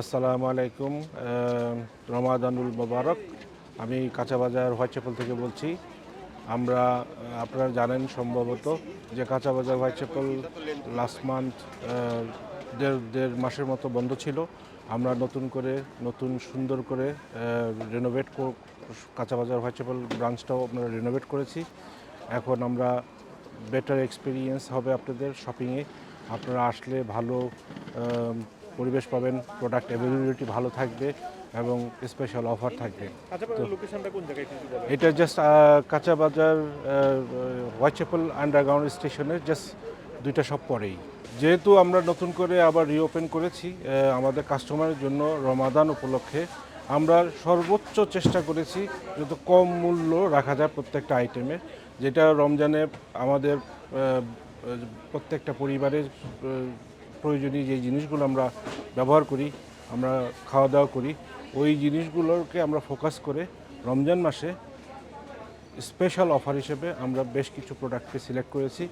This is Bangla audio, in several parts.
আসসালামু আলাইকুম রমাদানুল মোবারক। আমি কাঁচাবাজার হোয়াইটচ্যাপেল থেকে বলছি। আমরা আপনারা জানেন সম্ভবত যে কাঁচাবাজার হোয়াইটচ্যাপেল লাস্ট মান্থ দেড় দেড় মাসের মতো বন্ধ ছিল। আমরা নতুন করে, নতুন সুন্দর করে রেনোভেট কাঁচাবাজার হোয়াইটচ্যাপেল ব্রাঞ্চটাও আমরা রেনোভেট করেছি। এখন আমরা বেটার এক্সপিরিয়েন্স হবে আপনাদের শপিংয়ে আপনারা আসলে ভালো পরিবেশ পাবেন প্রোডাক্ট অ্যাভেলেবিলিটি ভালো থাকবে এবং স্পেশাল অফার থাকবে। এটা জাস্ট কাঁচা বাজার হোয়াইটচ্যাপেল আন্ডারগ্রাউন্ড স্টেশনের জাস্ট দুইটা সব পরেই। যেহেতু আমরা নতুন করে আবার রিওপেন করেছি আমাদের কাস্টমারের জন্য রমাদান উপলক্ষে আমরা সর্বোচ্চ চেষ্টা করেছি যত কম মূল্য রাখা যায় প্রত্যেকটা আইটেমে যেটা রমজানে আমাদের প্রত্যেকটা পরিবারের প্রয়োজনীয় যে জিনিসগুলো আমরা ব্যবহার করি, আমরা খাওয়া দাওয়া করি, ওই জিনিসগুলোকে আমরা ফোকাস করে রমজান মাসে স্পেশাল অফার হিসেবে আমরা বেশ কিছু প্রোডাক্টকে সিলেক্ট করেছি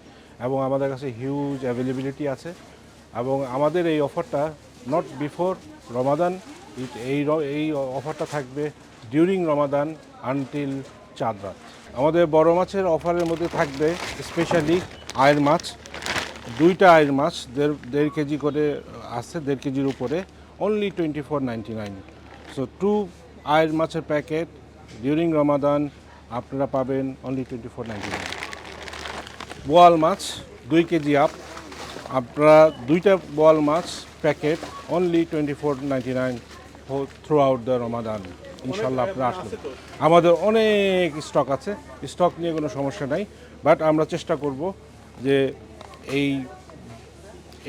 এবং আমাদের কাছে হিউজ অ্যাভেলেবিলিটি আছে এবং আমাদের এই অফারটা নট বিফোর রমাদান এই এই অফারটা থাকবে ডিউরিং রমাদান আনটিল চাঁদ রাত। আমাদের বড় মাছের অফারের মধ্যে থাকবে স্পেশালি আয়ের মাছ। দুইটা আয়ের মাছ দেড় দেড় কেজি করে আছে দেড় কেজির উপরে only twenty four ninety nine so to আয়ের মাছের প্যাকেট ডিউরিং রমাদান আপনারা পাবেন only twenty four ninety nine বোয়াল মাছ দুই কেজি আপ আপনারা দুইটা বোয়াল মাছ packet only twenty four ninety nine throughout the Ramadan ইনশাল্লাহ আপনারা আসবেন আমাদের অনেক স্টক আছে স্টক নিয়ে কোনো সমস্যা নাই বাট আমরা চেষ্টা করব যে এই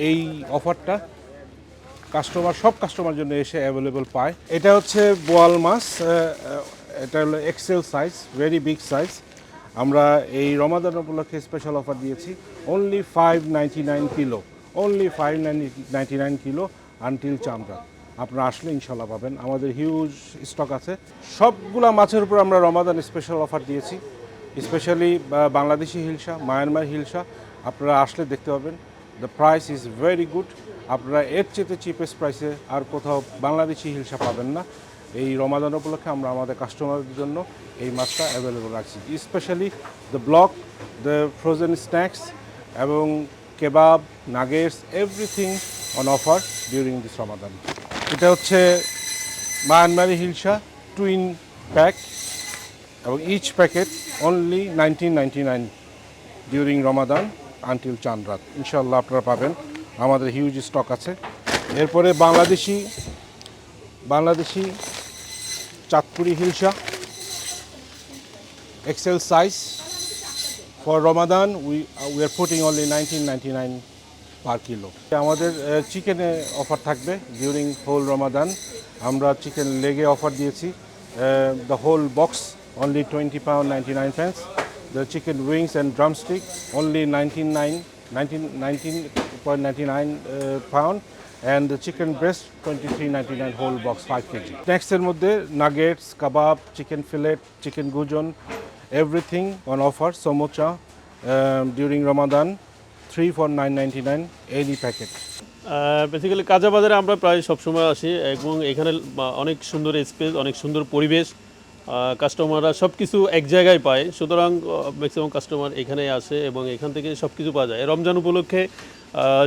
এই অফারটা কাস্টমার সব কাস্টমার জন্য এসে অ্যাভেলেবল পায়। এটা হচ্ছে বোয়াল মাছ এটা হলো XL size very big size আমরা এই রমাদান উপলক্ষে স্পেশাল অফার দিয়েছি। Only five ninety nine kilo only five ninety nine kilo until চামড়া আপনারা আসলে ইনশাল্লাহ পাবেন। আমাদের হিউজ স্টক আছে। সবগুলা মাছের উপর আমরা রমাদান স্পেশাল অফার দিয়েছি। স্পেশালি বাংলাদেশি হিলসা, মায়ানমার হিলসা আপনারা আসলে দেখতে পাবেন the price is very good আপনারা এর চেয়ে চিপেস্ট প্রাইসে আর কোথাও বাংলাদেশি হিলসা পাবেন না। এই রমাদান উপলক্ষে আমরা আমাদের কাস্টমারদের জন্য এই মাছটা অ্যাভেলেবল রাখছি। Specially the block the frozen snacks এবং kebab nuggets everything on offer during this Ramadan এটা হচ্ছে মায়ানমারি হিলসা টুইন প্যাক এবং each packet only nineteen ninety nine during Ramadan until চাঁদ রাত। ইনশাল্লাহ আপনারা পাবেন। আমাদের হিউজ স্টক আছে। এরপরে Bangladeshi Bangladeshi Chandpuri hilsa XL size for Ramadan we we are putting only nine per kilo আমাদের চিকেনে অফার থাকবে ডিউরিং হোল রমাদান আমরা চিকেন লেগে অফার দিয়েছি। The whole box only twenty pound ninety nine the chicken wings and drumstick only 99 19 19.99 uh, pound and the chicken breast 23.99 whole box 5 kg next এর মধ্যে nuggets kebab chicken fillet chicken gujon everything on offer somocha um, during ramadan 3 for 9.99 any packet basically কাজা বাজারে আমরা প্রায় সবসময় আসি এবং এখানে অনেক সুন্দর স্পেস অনেক সুন্দর পরিবেশ কাস্টমাররা সব কিছু এক জায়গায় পায়। সুতরাং ম্যাক্সিমাম কাস্টমার এখানে আসে এবং এখান থেকে সব কিছু পাওয়া যায়। রমজান উপলক্ষে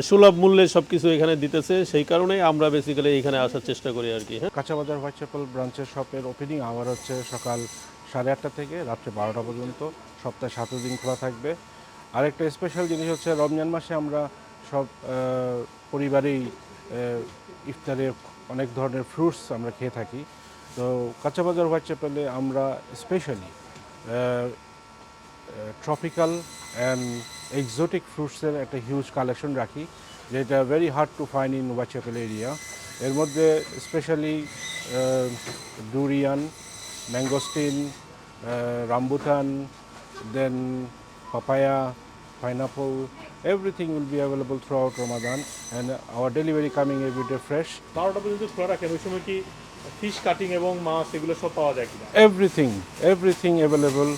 সুলভ মূল্যে সব কিছু এখানে দিতেছে। সেই কারণেই আমরা বেসিক্যালি এখানে আসার চেষ্টা করি আর কি হ্যাঁ। কাঁচাবাজার হোয়াইট চ্যাপেল ব্রাঞ্চের শপের ওপেনিং আওয়ার হচ্ছে সকাল সাড়ে আটটা থেকে রাত্রে বারোটা পর্যন্ত। সপ্তাহে সাত দিন খোলা থাকবে। আরেকটা স্পেশাল জিনিস হচ্ছে রমজান মাসে আমরা সব পরিবারেই ইফতারে অনেক ধরনের ফ্রুটস আমরা খেয়ে থাকি। তো কাঁচাবাজার হোয়াইট চ্যাপেলে আমরা স্পেশালি ট্রপিক্যাল অ্যান্ড এক্সোটিক ফ্রুটসের একটা হিউজ কালেকশন রাখি, যেটা very hard to find in Whitechapel area এর মধ্যে specially durian mangosteen rambutan then papaya pineapple, everything will be available throughout ramadan, and our delivery coming every day fresh বারোটা পর্যন্ত খোলা রাখেন, ওই সময় কি ফিশ কাটিং এবং মাছ এগুলো সব পাওয়া যায় কিনা everything everything available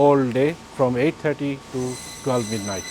all day from 8.30 to 12 midnight